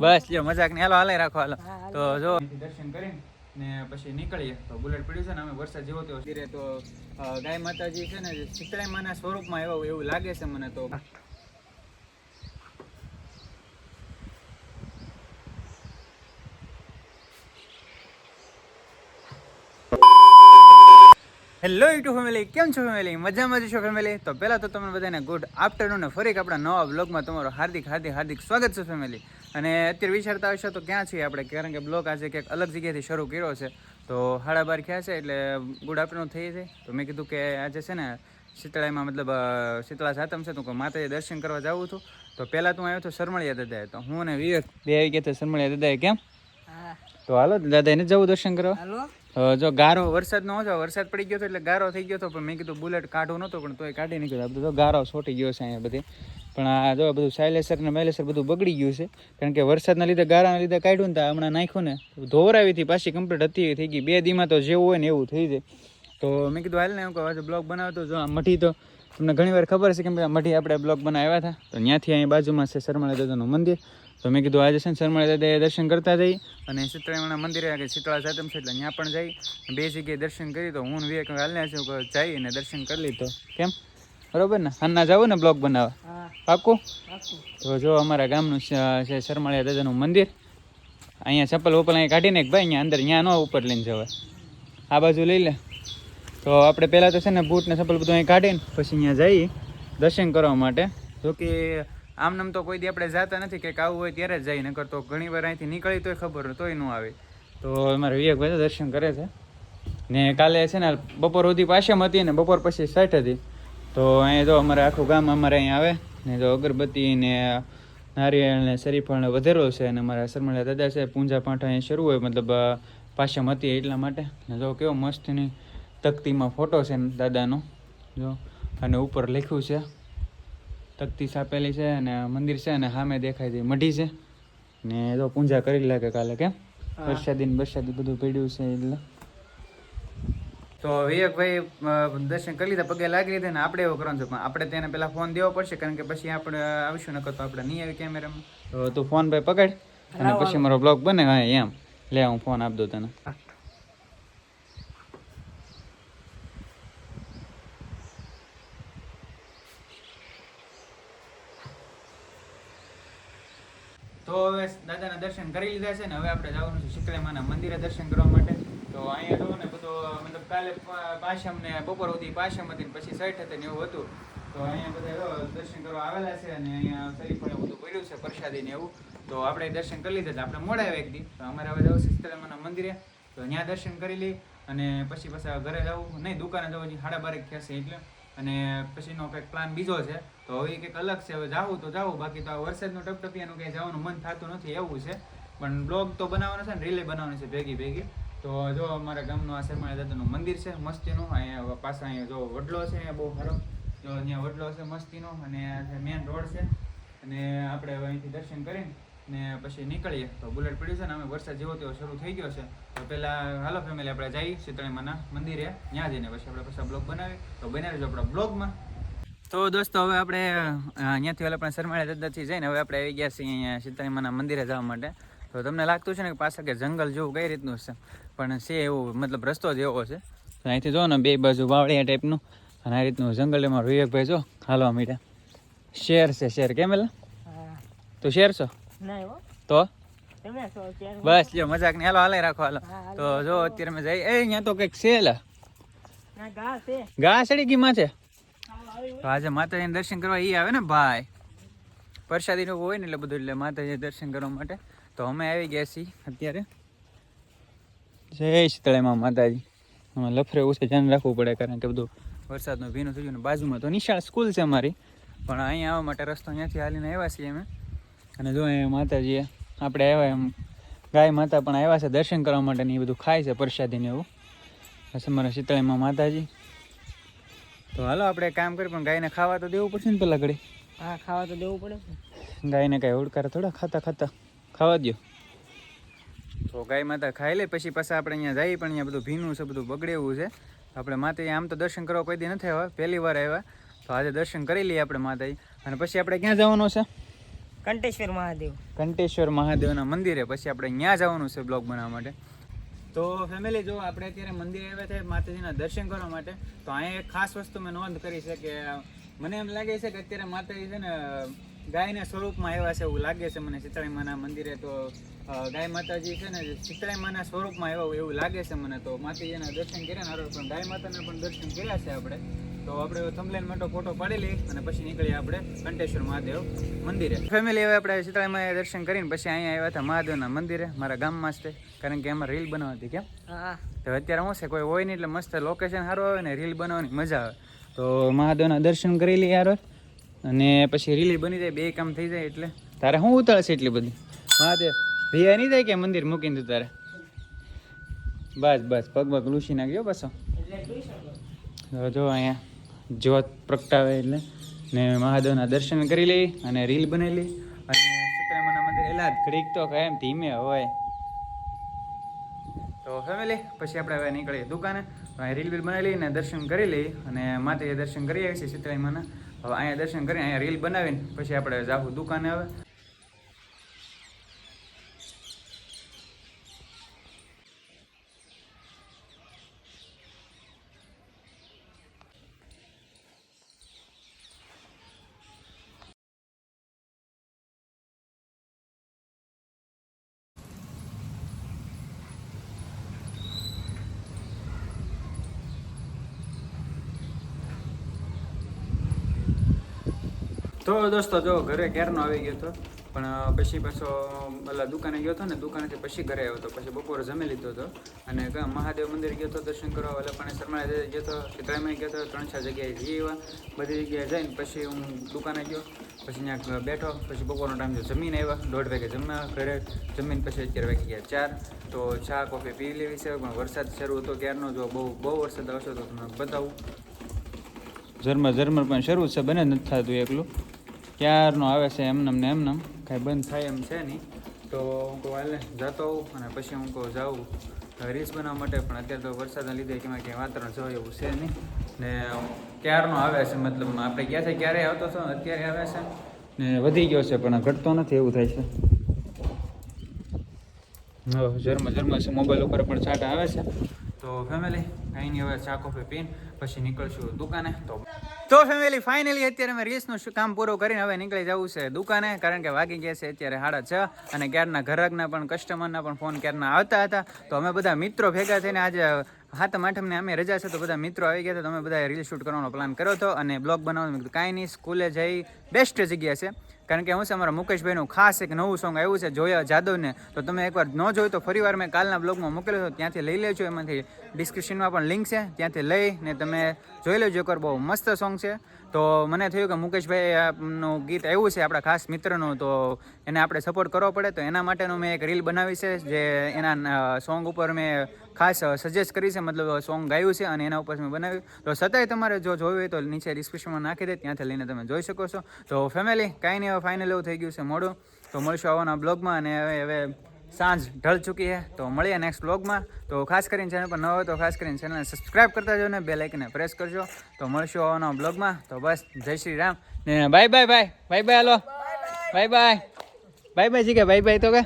બસ લ્યો મજાક ને હાલો હાલે રાખો હાલો. તો જો. દર્શન કરીને ને પછી નીકળીએ. તો બુલેટ પડ્યું છે ને અમે વરસાદ જેવો તો ધીરે તો ગાય માતાજી છે ને શીતળાઈ માના સ્વરૂપમાં એવો એવું લાગે છે મને તો. હેલો યુટ્યુબ ફેમિલી કેમ છો ફેમિલી મજામાં જ છો ફેમિલી તો પહેલાં તો તમને બધાને ગુડ આફ્ટરનૂન અને ફરી આપણા નવા બ્લોગમાં તમારું હાર્દિક હાર્દિક હાર્દિક સ્વાગત છે ફેમિલી અને અત્યારે વિચારતા હશો તો ક્યાં છીએ આપણે? કારણ કે બ્લોગ આજે ક્યાંક અલગ જગ્યાએથી શરૂ કર્યો છે. તો સાડા બાર ખ્યા છે એટલે ગુડ આફ્ટરનૂન થઈ જાય તો મેં કીધું કે આજે છે ને શીતળાઈમાં મતલબ શીતળા સાતમ છે તો માતાજી દર્શન કરવા જાઉં છું. તો પહેલાં તું આવ્યો હતો શરમળિયા દાદાએ. તો હું અને વિવેક બે આવી ગયા હતા શરમળિયા દાદાએ. કેમ? તો હાલો દાદા એને જવું દર્શન કરવા? જો ગારો વરસાદ નો હતો વરસાદ પડી ગયો હતો એટલે ગારો થઈ ગયો હતો પણ મેં કીધું બુલેટ કાઢવું નહોતો પણ તોય કાઢી નીકળ્યો. બધું ગારો છોટી ગયો છે અહીંયા બધી. પણ આ જો બધું સાયલેસર ને મેલેસર બધું બગડી ગયું છે. કારણ કે વરસાદના લીધે ગારાના લીધે કાઢ્યું ને હમણાં નાખ્યું ને ધોવરાવી હતી પાછી કમ્પ્લીટ હતી થઈ ગઈ. બે દીમાં તો જેવું હોય ને એવું થઈ જાય. તો મેં કીધું હાલ ને એમ આજે બ્લોગ બનાવતો જો આ મઠી તો તમને ઘણી વાર ખબર છે કે આ મઠી આપણે બ્લોગ બનાવ્યા હતા. તો ત્યાંથી અહીં બાજુમાં છે શરમાળા દાદાનું મંદિર. તો મેં કીધું આજે છે ને શરમાળા દાદાએ દર્શન કરતા જઈ. અને શીતળામાના મંદિરે આગળ શીતળા સાતમ છે એટલે ત્યાં પણ જઈ. બે જગ્યાએ દર્શન કરી તો હું વિવેક હાલને છું જઈ અને દર્શન કરી લીધો. કેમ? બરોબર ને? હાલના જવું ને બ્લોગ બનાવવા. પાકું તો જો અમારા ગામનું છે- શરમાળિયા દાદાનું મંદિર. અહીંયા ચપ્પલ ઉપર અહીં કાઢીને એક ભાઈ અહીંયા અંદર અહીંયા ન ઉપર લઈને જવાય. આ બાજુ લઈ લે. તો આપણે પહેલાં તો છે ને બૂટ ને ચપ્પલ બધું અહીં કાઢીને પછી અહીંયા જઈએ દર્શન કરવા માટે. જો કે આમ નામ તો કોઈ દી આપણે જાતા નથી કે આવું હોય ત્યારે જ જાય, નકર તો ઘણી વાર અહીંથી નીકળી તોય ખબર તોય ન આવે. તો અમારે વિવેકભાઈ દર્શન કરે છે. ને કાલે છે ને, બપોર સુધી પાછમ હતી ને, બપોર પછી સાઠ હતી. તો અહીંયા જો અમારે આખું ગામ અમારે અહીંયા આવે. ને જો અગરબત્તી ને નારિયેળ ને શરીફળ વધેરો છે, અને અમારા શરમળા દાદા છે, પૂંજા પાઠા અહીંયા શરૂ હોય, મતલબ પાછમ હતી એટલા માટે. ને જો કેવો મસ્તની તકતીમાં ફોટો છે દાદાનો. જો, અને ઉપર લખ્યું છે તકતી છાપેલી છે અને મંદિર છે અને સામે દેખાય છે મઢી છે. ને જો પૂંજા કરી લાગે કાલે કેમ? વરસાદી વરસાદી બધું પડ્યું છે એટલે. તો વિવેકભાઈ દર્શન કરી લીધા પગે લાગી લીધા ને આપણે એવું કરવાનું છે. પણ આપણે તેને પહેલાં ફોન દેવો પડશે કારણ કે પછી આપણે આવીશું નકર તો આપણે નહીં આવી કેમેરામાં. તો તું ફોન ભાઈ પકડ અને પછી મારો બ્લોગ બને હા એમ. લે હું ફોન આપી દઉં તને તો હવે દાદાના દર્શન કરી લીધા છે ને હવે આપણે જવાનું છે શીતળામાના મંદિરે દર્શન કરવા માટે. તો અહીંયા જો ને બધો, મતલબ કાલે પાછમ ને બપોર સુધી પાછમ હતી પછી સાઈઠ હતી ને એવું હતું. તો અહીંયા બધા દર્શન કરવા આવેલા છે અને અહીંયા શરીફળે બધું પડ્યું છે, પ્રસાદી ને એવું. તો આપણે દર્શન કરી લીધા આપણે મોડા આવ્યા એક દી. તો અમારે હવે જવું છે શીતળામાના મંદિરે. તો ત્યાં દર્શન કરી લઈ અને પછી પાછા ઘરે જવું. નહીં, દુકાને જવું સાડા બારેક થશે એટલે. અને પછીનો કંઈક પ્લાન બીજો છે. તો હવે કંઈક અલગ છે. હવે જાવું તો જાવું. બાકી તો આ વરસાદનું ટપટપિયાનું ક્યાંય જવાનું મન થતું નથી એવું છે. પણ બ્લોગ તો બનાવવાનો છે ને રીલે બનાવવાની છે ભેગી ભેગી. તો જો અમારા ગામનું આ શરમાળા દાદાનું મંદિર છે, મસ્તીનું. અહીંયા પાછા અહીંયા જો વડલો છે, અહીંયા બહુ સારો. જો અહીંયા વડલો છે, મસ્તીનો. અને મેન રોડ છે. અને આપણે હવે અહીંથી દર્શન કરીને ને પછી નીકળીએ. તો બુલેટ પડ્યું છે ને, અમે વરસાદ જેવો તેવો શરૂ થઈ ગયો છે. તો પહેલાં હાલો ફેમિલી આપણે જઈએ શીતળીમાના મંદિરે. ત્યાં જઈને પછી આપણે પાછા બ્લોગ બનાવીએ. તો બનાવી આપણા બ્લોગમાં. તો દોસ્તો હવે આપણે અહીંયાથી ઓલા આપણે શરમાળા દાદાથી જઈને હવે આપણે આવી ગયા છીએ અહીંયા શીતળીમાના મંદિરે જવા માટે. તો તમને લાગતું છે ને કે પાછળ કે જંગલ જેવું કઈ રીતનું છે પણ છે એવું મતલબ રસ્તો જ એવો છે. તો અહીંથી જો ને બે બાજુ વાવળિયા ટાઈપનું. અને આ રીતનું જંગલ એમાં વિવેકભાઈ જો હાલવા મીઠા શેર છે શેર. કેમ એલા? તું શેર છો? તો? છો બસ જો મજાક ને હાલો હાલે રાખો હાલો. તો જો અત્યારે મેં જઈ એ અહીંયા તો કંઈક છે લા ના ઘા છે. સડી ગઈ માથે આવું આવ્યું તો આજે માતાજીને દર્શન કરવા એ આવે ને ભાઈ? પ્રસાદીનું હોય ને એટલે બધું, એટલે માતાજી દર્શન કરવા માટે. તો અમે આવી ગયા છીએ અત્યારે. જય શીતળામાં માતાજી. આમાં લફરે ઓછે ધ્યાન રાખવું પડે કારણ કે બધું વરસાદનું ભીનું થઈ ને બાજુમાં તો નિશાળ સ્કૂલ છે અમારી. પણ અહીંયા આવવા માટે રસ્તો અહીંયાથી હાલીને આવ્યા છીએ અમે. અને જો અહીંયા માતાજીએ આપણે આવ્યા એમ, ગાય માતા પણ આવ્યા છે દર્શન કરવા માટે ને એ બધું ખાય છે પ્રસાદીને એવું. બસ અમારા શીતળામાં માતાજી. તો હાલો આપણે કામ કરી પણ ગાયને ખાવા તો દેવું પડશે ને પેલા ઘડી હા ખાવા તો દેવું પડે ગાયને કાંઈ ઉડકાર થોડા? ખાતા ખાતા. ખાવા દ્યો. તો ગાય માતા ખાઈ લે પછી પાછા આપણે અહીંયા જઈએ પણ અહીંયા બધું ભીનું છે બધું બગડેવું છે. આપણે માતાજી આમ તો દર્શન કરવા કોઈ દી નથી આવ્યા પહેલી વાર આવ્યા. તો આજે દર્શન કરી લઈએ આપણે માતાજી અને પછી આપણે ક્યાં જવાનું છે? કંટેશ્વર મહાદેવ. કંટેશ્વર મહાદેવના મંદિરે. પછી આપણે ત્યાં જવાનું છે બ્લોગ બનાવવા માટે. તો ફેમિલી જો આપણે અત્યારે મંદિરે આવ્યા છે માતાજીના દર્શન કરવા માટે, તો અહીંયા એક ખાસ વસ્તુ મેં નોંધ કરી છે કે, મને એમ લાગે છે કે અત્યારે માતાજી છે ને, ગાયના સ્વરૂપમાં આવ્યા છે એવું લાગે છે મને શીતળાઈ માના મંદિરે. તો ગાય માતાજી છે ને શીતળાઈ માના સ્વરૂપમાં આવ્યા એવું લાગે છે મને. તો માતાજીના દર્શન કર્યા ને પણ ગાય માતાના પણ દર્શન કર્યા છે આપણે. તો આપણે થમલેન માટે ફોટો પાડી લઈ અને પછી નીકળીએ આપણે કંટેશ્વર મહાદેવ મંદિરે. ફેમિલી હવે આપણે શીતળાઈમાં દર્શન કરીને પછી અહીંયા આવ્યા હતા મહાદેવના મંદિરે મારા ગામમાં જ કારણ કે એમાં રીલ બનાવતી કેમ? તો અત્યારે શું છે કોઈ હોય નહીં એટલે મસ્ત લોકેશન સારું આવે ને રીલ બનાવવાની મજા આવે. તો મહાદેવના દર્શન કરી લઈએ યાર. અને પછી રીલ બની જાય બે કામ થઈ જાય એટલે. તારે શું ઉતાળ છે એટલી બધી? મહાદેવ ભૈયા નહીં થાય કે મંદિર મૂકીને તું તારે? બસ બસ પગ પગ લૂસી નાખ્યો તો જો અહીંયા. જ્યોત પ્રગટાવે એટલે ને મહાદેવના દર્શન કરી લઈ અને રીલ બનાવી લઈ. અને સીતરામાના મંદિર એલા ઘડીક તો કાયમ ધીમે હોય. તો ફેમિલી પછી આપણે હવે નીકળીએ દુકાને. રીલ બીલ બનાવી લઈએ ને દર્શન કરી લઈએ અને માતાજી દર્શન કરી આવીએ છીએ સીતરામાના. હવે અહીંયા દર્શન કરીને અહીંયા રીલ બનાવીને પછી આપણે જાવું દુકાને હવે. તો દોસ્તો, જો ઘરે ક્યારનો આવી ગયો હતો, પણ પછી પાછો ઓલા દુકાને ગયો હતો ને, દુકાનેથી પછી ઘરે આવ્યો હતો. પછી બપોરે જમી લીધો હતો. અને મહાદેવ મંદિર ગયો હતો, દર્શન કરવા. એટલે પણ શર્માળા ગયો હતો સિદ્ધરામય ગયો હતો, ત્રણ ચાર જગ્યાએ જઈ આવ્યા. બધી જગ્યાએ જઈને પછી હું દુકાને ગયો. પછી ત્યાં બેઠો. પછી બપોરનો ટાઈમ થયો જમીને આવ્યા. દોઢ વાગે જમ્યા ઘરે. જમીન પછી અત્યારે વાગી ગયા ચાર. તો ચા, કોફી પી લેવી છે, પણ વરસાદ શરૂ હતો ક્યારનો, જો બહુ બહુ વરસાદ આવશે તો તમને બતાવું. ઝરમર ઝરમર પણ શરૂ છે, બને જ નથી થતું એકલું. ક્યારનો આવે છે એમનેમ ને એમનેમ, કાંઈ બંધ થાય એમ છે નહીં. તો હું કહું, હાલે, જતો આવું અને પછી હું કહું, જાઉં. રીલ્સ બનાવવા માટે પણ અત્યારે તો વરસાદના લીધે કેમાં ક્યાંય વાતાવરણ જવાય એવું છે નહીં. ને ક્યારનો આવે છે, મતલબ આપણે ગયા છે ક્યારે આવતો હતો અત્યારે આવે છે. ને વધી ગયો છે, પણ ઘટતો નથી એવું થાય છે. ઝરમર ઝરમર છે, મોબાઈલ ઉપર પણ છાંટા આવે છે. તો ફેમિલી કાંઈ નહીં હવે ચા, કોફી પીને પછી નીકળશું દુકાને. તો તો ફેમિલી ફાઇનલી અત્યારે અમે રીસનું કામ પૂરું કરીને હવે નીકળી જવું છે દુકાને, કારણ કે વાગી ગયા છે અત્યારે સાડા છ અને ક્યારના ઘરકના પણ કસ્ટમરના પણ ફોન ક્યારના આવતા હતા. તો અમે બધા મિત્રો ભેગા થઈને આજે હાથમ આઠમને અમે રજા છે તો બધા મિત્રો આવી ગયા તો તમે બધા રીલ શૂટ કરવાનો પ્લાન કર્યો હતો અને બ્લોગ બનાવવાનું કાંઈ નહીં, સ્કૂલે જઈ બેસ્ટ જગ્યા છે. કારણ કે હું છે અમારા મુકેશભાઈનું ખાસ એક નવું સોંગ આવ્યું છે, જોયા જાદવને. તો તમે એકવાર ન જોયું તો ફરી વાર મેં કાલના બ્લોગમાં મૂકેલો હતો ત્યાંથી લઈ લેજો, એમાંથી ડિસ્ક્રિપ્શનમાં પણ લિંક છે, ત્યાંથી લઈને તમે જોઈ લેજો એકવાર બહુ મસ્ત સોંગ છે. તો મને થયું કે મુકેશભાઈ આપનું ગીત આવ્યું છે, આપણા ખાસ મિત્રનું, તો એને આપણે સપોર્ટ કરવો પડે. તો એના માટેનું મેં એક રીલ બનાવી છે, જે એના સોંગ ઉપર મેં ખાસ સજેસ્ટ કરી છે, મતલબ સોંગ ગાયું છે અને એના ઉપર મેં બનાવ્યું. તો સતાય તમારે જો જોયું હોય તો નીચે ડિસ્ક્રિપ્શનમાં નાખી દે, ત્યાંથી લઈને તમે જોઈ શકો છો. તો ફેમિલી કાંઈ નહીં, હવે ફાઇનલ એવું થઈ ગયું છે મોડું. તો મળશું આવવાના બ્લોગમાં અને હવે હવે સાંજ ઢળ ચૂકી છે તો મળીએ નેક્સ્ટ બ્લોગમાં તો ખાસ કરીને ચેનલ પર ન હોય તો ખાસ કરીને ચેનલને સબસ્ક્રાઇબ કરતા જાઓ ને બે લાઇકને પ્રેસ કરજો. તો મળશું આવવાના બ્લોગમાં તો બસ જય શ્રી રામ. ને bye bye bye bye bye hello. Bye bye bye bye જી કે બાય બાય તો કે?